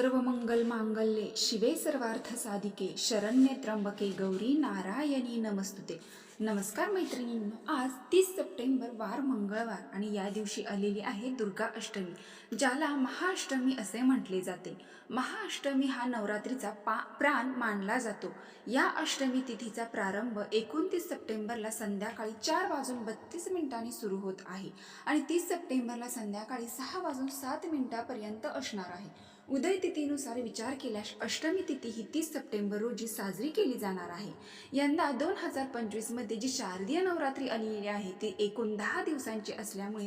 सर्व मंगल मांगल्ये शिवे सर्वार्थ साधिके शरण्ये त्र्यंबके गौरी नारायणी नमस्तुते. नमस्कार मैत्रिणींनो आज तीस सप्टेंबर वार मंगळवार आणि या दिवशी आलेली आहे दुर्गा अष्टमी ज्याला महाअष्टमी असे म्हटले जाते. महाअष्टमी हा नवरात्रीचा पा प्राण मानला जातो. या अष्टमी तिथीचा प्रारंभ एकोणतीस सप्टेंबरला संध्याकाळी चार वाजून बत्तीस मिनिटांनी सुरू होत आहे आणि तीस सप्टेंबरला संध्याकाळी सहा वाजून सात मिनिटापर्यंत असणार आहे. उदय तिथीनुसार विचार केल्यास अष्टमी तिथी ही तीस सप्टेंबर रोजी साजरी केली जाणार आहे. यंदा दोन हजार पंचवीसमध्ये जी शारदीय नवरात्री आलेली आहे ती एकूण दहा दिवसांची असल्यामुळे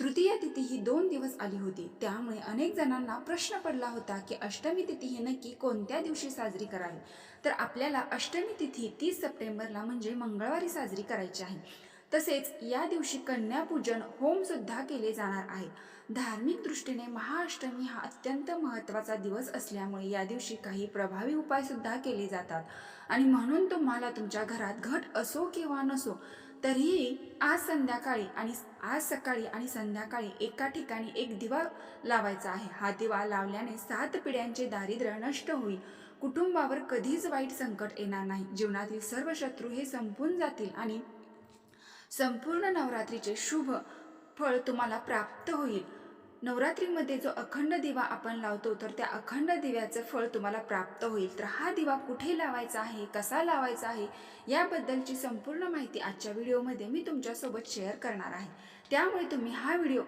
तृतीय तिथी ही दोन दिवस आली होती. त्यामुळे अनेक जणांना प्रश्न पडला होता की अष्टमी तिथी ही नक्की कोणत्या दिवशी साजरी करावी? तर आपल्याला अष्टमी तिथी तीस सप्टेंबरला म्हणजे मंगळवारी साजरी करायची आहे. तसेच या दिवशी कन्यापूजन होमसुद्धा केले जाणार आहे. धार्मिक दृष्टीने महाअष्टमी हा अत्यंत महत्त्वाचा दिवस असल्यामुळे या दिवशी काही प्रभावी उपायसुद्धा केले जातात. आणि म्हणून तुम्हाला तुमच्या घरात घट असो किंवा नसो तरीही आज संध्याकाळी आणि आज सकाळी आणि संध्याकाळी एका ठिकाणी एक दिवा लावायचा आहे. हा दिवा लावल्याने सात पिढ्यांचे दारिद्र्य नष्ट होईल. कुटुंबावर कधीच वाईट संकट येणार नाही. जीवनातील सर्व शत्रू हे संपून जातील आणि संपूर्ण नवरात्रीचे शुभ फळ तुम्हाला प्राप्त होईल. नवरात्रीमध्ये जो अखंड दिवा आपण लावतो तर त्या अखंड दिव्याचं फळ तुम्हाला प्राप्त होईल. तर हा दिवा कुठे लावायचा आहे कसा लावायचा आहे याबद्दलची संपूर्ण माहिती आजच्या व्हिडिओमध्ये मी तुमच्यासोबत शेअर करणार आहे. त्यामुळे तुम्ही हा व्हिडिओ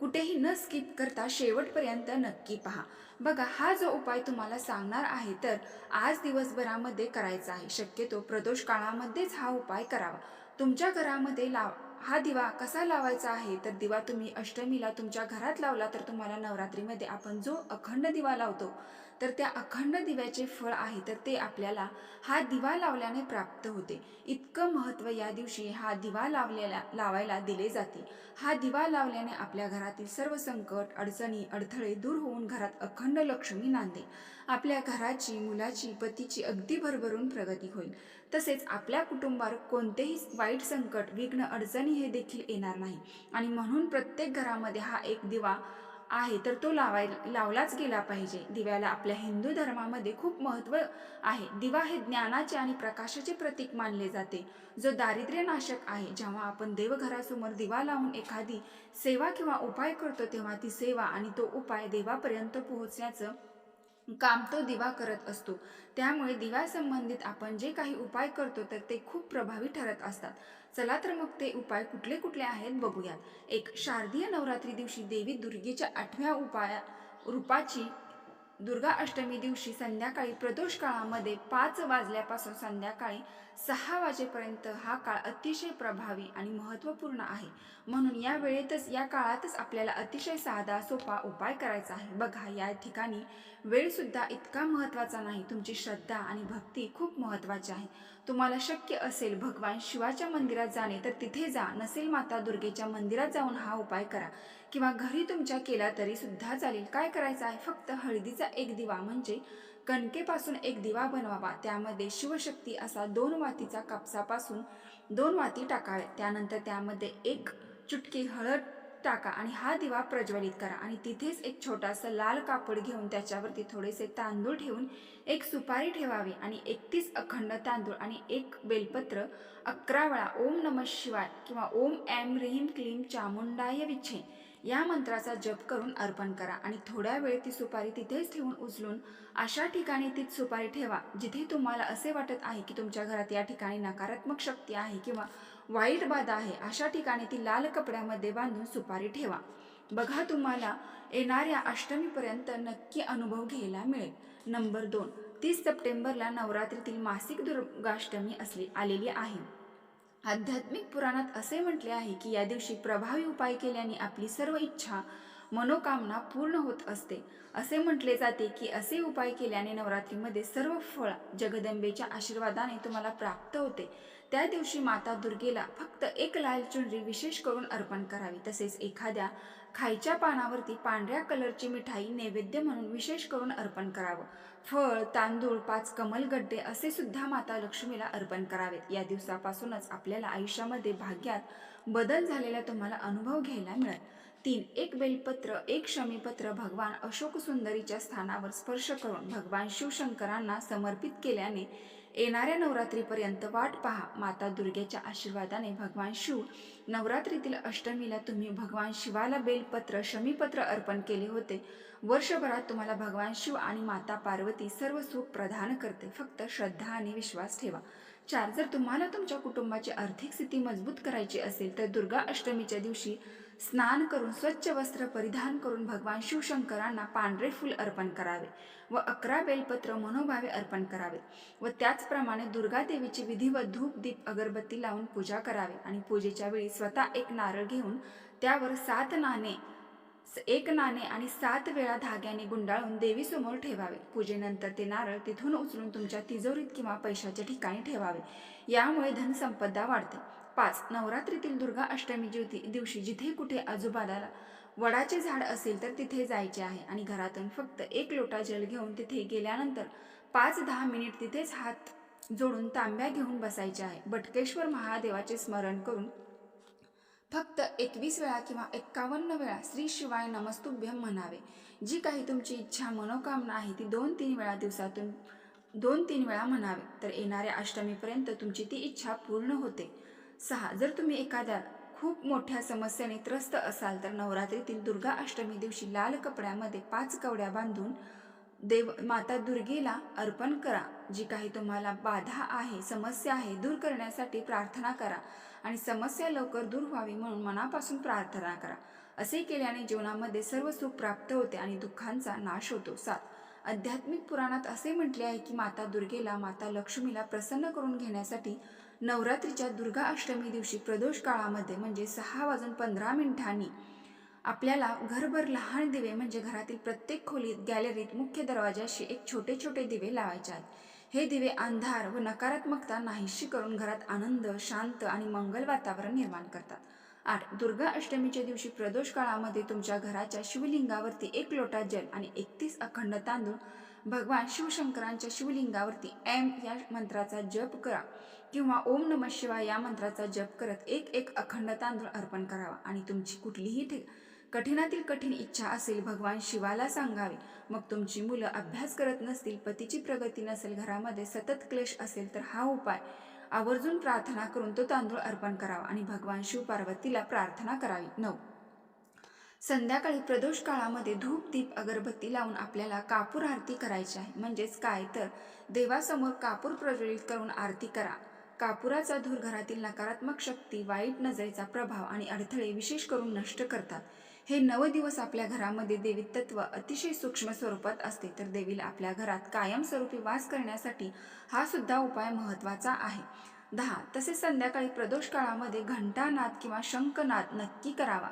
कुठेही न स्किप करता शेवटपर्यंत नक्की पहा. बघा हा जो उपाय तुम्हाला सांगणार आहे तर आज दिवसभरामध्ये करायचा आहे. शक्यतो प्रदोष काळामध्येच हा उपाय करावा. तुमच्या घरामध्ये लाव हा दिवा कसा लावायचा आहे? तर दिवा तुम्ही अष्टमीला तुमच्या घरात लावला तर तुम्हाला नवरात्रीमध्ये आपण जो अखंड दिवा लावतो तर त्या अखंड दिव्याचे फळ आहे तर ते आपल्याला हा दिवा लावल्याने प्राप्त होते. इतकं महत्त्व या दिवशी हा दिवा लावलेला लावायला दिले जाते. हा दिवा लावल्याने आपल्या घरातील सर्व संकट अडचणी अडथळे दूर होऊन घरात अखंड लक्ष्मी नांदे आपल्या घराची मुलाची पतीची अगदी भरभरून प्रगती होईल. तसेच आपल्या कुटुंबावर कोणतेही वाईट संकट विघ्न अडचणी हे देखील येणार नाही. आणि म्हणून प्रत्येक घरामध्ये हा एक दिवा आहे तर तो लावाय लावलाच गेला पाहिजे. दिव्याला आपल्या हिंदू धर्मामध्ये खूप महत्त्व आहे. दिवा हे ज्ञानाचे आणि प्रकाशाचे प्रतीक मानले जाते. जो दारिद्र्य नाशक आहे जेव्हा आपण देवघरासमोर दिवा लावून एखादी सेवा किंवा उपाय करतो तेव्हा ती सेवा आणि तो उपाय देवापर्यंत पोहोचण्याचं काम तो दिवा करत असतो. त्यामुळे दिव्यासंबंधित आपण जे काही उपाय करतो तर ते खूप प्रभावी ठरत असतात. चला तर मग ते उपाय कुठले कुठले आहेत बघूयात. एक शारदीय नवरात्री दिवशी देवी दुर्गेच्या आठव्या उपाया रूपाची दुर्गा अष्टमी दिवशी संध्याकाळी प्रदोष काळामध्ये पाच वाजल्यापासून संध्याकाळी सहा वाजेपर्यंत हा काळ अतिशय प्रभावी आणि महत्त्वपूर्ण आहे. म्हणून या वेळेतच या काळातच आपल्याला अतिशय साधा सोपा उपाय करायचा आहे. बघा या ठिकाणी वेळसुद्धा इतका महत्त्वाचा नाही. तुमची श्रद्धा आणि भक्ती खूप महत्त्वाची आहे. तुम्हाला शक्य असेल भगवान शिवाच्या मंदिरात जाणे तर तिथे जा. नसेल माता दुर्गेच्या मंदिरात जाऊन हा उपाय करा. किंवा घरी तुमच्या केला तरी सुद्धा चालेल. काय करायचं आहे? फक्त हळदीचा एक दिवा म्हणजे कणकेपासून एक दिवा बनवावा. त्यामध्ये शिवशक्ती असा दोन वातीचा कापसापासून दोन वाती टाकावे. त्यानंतर त्यामध्ये एक चुटकी हळद टाका आणि हा दिवा प्रज्वलित करा. आणि तिथेच एक छोटासा लाल कापड घेऊन त्याच्यावरती थोडेसे तांदूळ ठेवून एक सुपारी ठेवावी आणि एकतीस अखंड तांदूळ आणि एक बेलपत्र अकरा वेळा ओम नम शिवाय किंवा ओम एम रीम क्लीम चामुंडाय विच्छे या मंत्राचा जप करून अर्पण करा आणि थोड्या वेळ ती सुपारी तिथेच ठेवून उचलून अशा ठिकाणी तीच सुपारी ठेवा जिथे तुम्हाला असे वाटत आहे की तुमच्या घरात या ठिकाणी नकारात्मक शक्ती आहे किंवा वाईट बाधा आहे अशा ठिकाणी ती लाल कपड्यामध्ये बांधून सुपारी ठेवा. बघा तुम्हाला येणाऱ्या अष्टमीपर्यंत नक्की अनुभव घ्यायला मिळेल. नंबर दोन तीस सप्टेंबरला नवरात्रीतील मासिक दुर्गाष्टमी असली आलेली आहे. आध्यात्मिक पुराणात असे म्हटले आहे की या दिवशी प्रभावी उपाय केल्याने आपली सर्व इच्छा मनोकामना पूर्ण होत असते. असे म्हटले जाते की असे उपाय केल्याने नवरात्रीमध्ये सर्व फळ जगदंबेच्या आशीर्वादाने तुम्हाला प्राप्त होते. त्या दिवशी माता दुर्गेला फक्त एक लाल चुनरी विशेष करून अर्पण करावी. तसेच एखाद्या खायच्या पानावरती पांढऱ्या कलरची मिठाई नैवेद्य म्हणून विशेष करून अर्पण करावं. फळ तांदूळ पाच कमलगड्डे असे सुद्धा माता लक्ष्मीला अर्पण करावेत. या दिवसापासूनच आपल्याला आयुष्यामध्ये भाग्यात बदल झालेला तुम्हाला अनुभव घ्यायला मिळेल. तीन एक बेलपत्र एक शमीपत्र भगवान अशोक सुंदरीच्या स्थानावर स्पर्श करून भगवान शिवशंकरांना समर्पित केल्याने येणाऱ्या नवरात्रीपर्यंत वाट पहा. माता दुर्गेच्या आशीर्वादाने भगवान शिव नवरात्रीतील अष्टमीला तुम्ही भगवान शिवाला बेलपत्र शमीपत्र अर्पण केले होते. वर्षभरात तुम्हाला भगवान शिव आणि माता पार्वती सर्व सुख प्रदान करते. फक्त श्रद्धा आणि विश्वास ठेवा. चार जर तुम्हाला तुमच्या कुटुंबाची आर्थिक स्थिती मजबूत करायची असेल तर दुर्गा अष्टमीच्या दिवशी स्नान करून स्वच्छ वस्त्र परिधान करून भगवान शिवशंकरांना पांढरे फूल अर्पण करावे व अकरा बेलपत्र मनोभावे अर्पण करावे व त्याचप्रमाणे दुर्गादेवीची विधिवत धूप दीप अगरबत्ती लावून पूजा करावी आणि पूजेच्या वेळी स्वतः एक नारळ घेऊन त्यावर सात नाणे एक नाणे आणि सात वेळा धाग्याने गुंडाळून देवीसमोर ठेवावे. पूजेनंतर ते नारळ तिथून उचलून तुमच्या तिजोरीत किंवा पैशाच्या ठिकाणी ठेवावे. यामुळे धनसंपदा वाढते. पाच नवरात्रीतील दुर्गा अष्टमी ज्योती दिवशी जिथे कुठे आजोबाला वडाचे झाड असेल तर तिथे जायचे आहे. आणि घरातून फक्त एक लोटा जल घेऊन तिथे गेल्यानंतर पाच दहा मिनिट तिथेच हात जोडून तांब्या घेऊन बसायचे आहे. बटकेश्वर महादेवाचे स्मरण करून फक्त एकवीस वेळा किंवा एक्कावन्न वेळा श्री शिवाय नमस्तुभ्यम म्हणावे. जी काही तुमची इच्छा मनोकामना आहे ती दोन तीन वेळा दिवसातून दोन तीन वेळा म्हणावे. तर येणाऱ्या अष्टमीपर्यंत तुमची ती इच्छा पूर्ण होते. सहा. जर तुम्ही एखाद्या खूप मोठ्या समस्येने त्रस्त असाल तर नवरात्रीतील दुर्गा अष्टमी दिवशी लाल कपड्यामध्ये पाच कवड्या बांधून देव माता दुर्गेला अर्पण करा. जी काही तुम्हाला बाधा आहे समस्या आहे दूर करण्यासाठी प्रार्थना करा आणि समस्या लवकर दूर व्हावी म्हणून मनापासून प्रार्थना करा. असे केल्याने जीवनामध्ये सर्व सुख प्राप्त होते आणि दुःखांचा नाश होतो. सात. आध्यात्मिक पुराणात असे म्हटले आहे की माता दुर्गेला माता लक्ष्मीला प्रसन्न करून घेण्यासाठी नवरात्रीच्या दुर्गा अष्टमी दिवशी प्रदोष काळामध्ये म्हणजे सहा वाजून पंधरा मिनिटांनी आपल्याला घरभर लहान दिवे म्हणजे घरातील प्रत्येक खोलीत गॅलरीत मुख्य दरवाजाशी एक छोटे छोटे दिवे लावायचे आहेत हे दिवे अंधार व नकारात्मकता नाहीशी करून घरात आनंद शांत आणि मंगल वातावरण निर्माण करतात. आठ दुर्गा अष्टमीच्या दिवशी प्रदोष काळामध्ये तुमच्या घराच्या शिवलिंगावरती एक लोटा जल आणि एकतीस अखंड तांदूळ भगवान शिवशंकरांच्या शिवलिंगावरती एम या मंत्राचा जप करा. किंवा ओम नम शिवाय या मंत्राचा जप करत एक एक अखंड तांदूळ अर्पण करावा. आणि तुमची कुठलीही ठे कठीणातील कठीण इच्छा असेल भगवान शिवाला सांगावी. मग तुमची मुलं अभ्यास करत नसतील पतीची प्रगती नसेल घरामध्ये सतत क्लेश असेल तर हा उपाय. आवर्जून प्रार्थना करून तो तांदूळ अर्पण करावा. आणि भगवान शिव पार्वतीला प्रार्थना करावी. नऊ. संध्याकाळी प्रदोष काळामध्ये धूप दीप अगरबत्ती लावून आपल्याला कापूर आरती करायची आहे. म्हणजेच काय? तर देवासमोर कापूर प्रज्वलित करून आरती करा. कापुराचा धूर घरातील नकारात्मक शक्ती वाईट नजरेचा प्रभाव आणि अडथळे विशेष करून नष्ट करतात. हे नव दिवस आपल्या घरामध्ये देवी तत्व अतिशय सूक्ष्म स्वरूपात असते. तर देवीला आपल्या घरात कायमस्वरूपी वास करण्यासाठी हा सुद्धा उपाय महत्त्वाचा आहे. दहा. तसेच संध्याकाळी प्रदोष काळामध्ये घंटानाद किंवा शंखनाद नक्की करावा.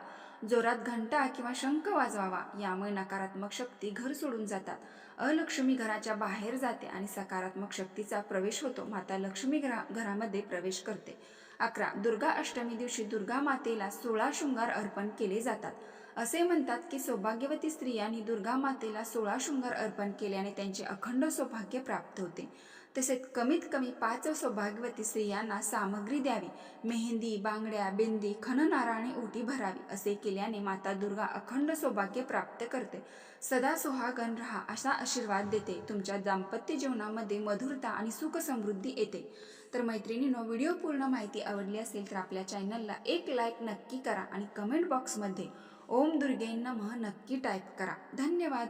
जोरात घंटा किंवा शंख वाजवावा यामुळे नकारात्मक शक्ती घर सोडून जातात. अलक्ष्मी घराच्या बाहेर जाते आणि सकारात्मक शक्तीचा प्रवेश होतो. माता लक्ष्मी घरा घरामध्ये प्रवेश करते. अकरा दुर्गा अष्टमी दिवशी दुर्गा मातेला सोळा शृंगार अर्पण केले जातात. असे म्हणतात की सौभाग्यवती स्त्रियांनी दुर्गा मातेला सोळा शृंगार अर्पण केल्याने त्यांचे अखंड सौभाग्य प्राप्त होते. तसेच कमीत कमी पाच सौभाग्यवती स्त्रियांना सामग्री द्यावी. मेहंदी बांगड्या बिंदी खणनाराने ओटी भरावी असे केल्याने माता दुर्गा अखंड सौभाग्य प्राप्त करते. सदा सुहागन रहा असा आशीर्वाद देते. तुमच्या दाम्पत्य जीवनामध्ये मधुरता आणि सुख समृद्धी येते. तर मैत्रिणींनो व्हिडिओ पूर्ण माहिती आवडली असेल तर आपल्या चॅनलला एक लाईक नक्की करा आणि कमेंट बॉक्समध्ये ओम दुर्गे नमः नक्की टाईप करा. धन्यवाद.